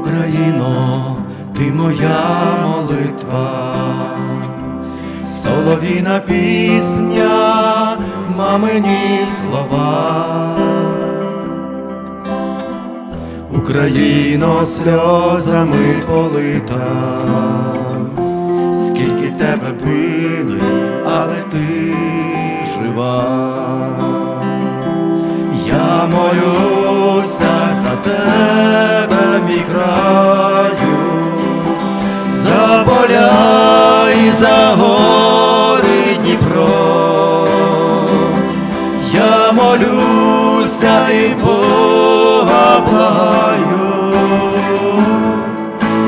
Україно, ти моя молитва, соловіна пісня, мамині слова. Україно сльозами полита, скільки тебе били, молюся і Бога благаю,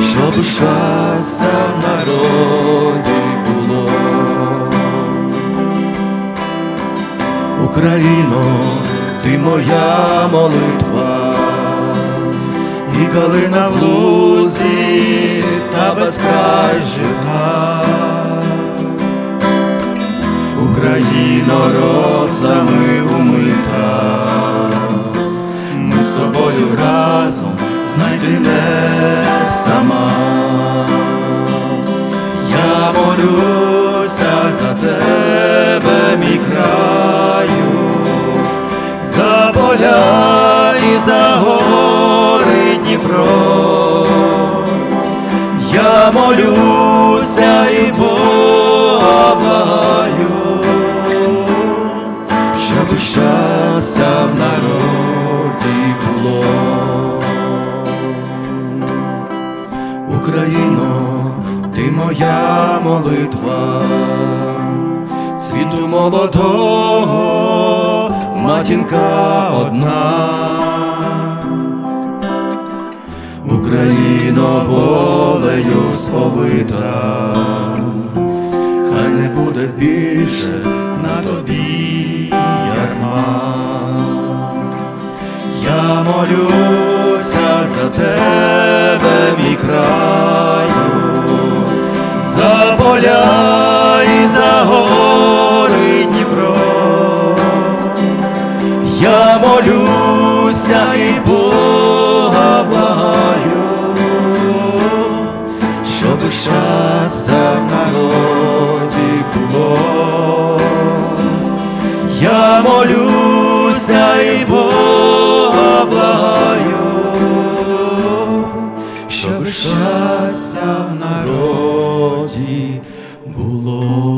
щоб щастя в народі було. Україно, ти моя молитва, і калина в лузі та безкрай жита. Україно росами знайди не сама. Я молюся за тебе, мій краю, за поля і за гори Дніпро. Я молюся Україно, ти моя молитва, світу молодого, матінка одна. Україно волею сповита, хай не буде більше на тобі ярма. Я молюся за тебе, мій краю, щастя в народі було, я молюся і Бога благаю, щоб щастя в народі було.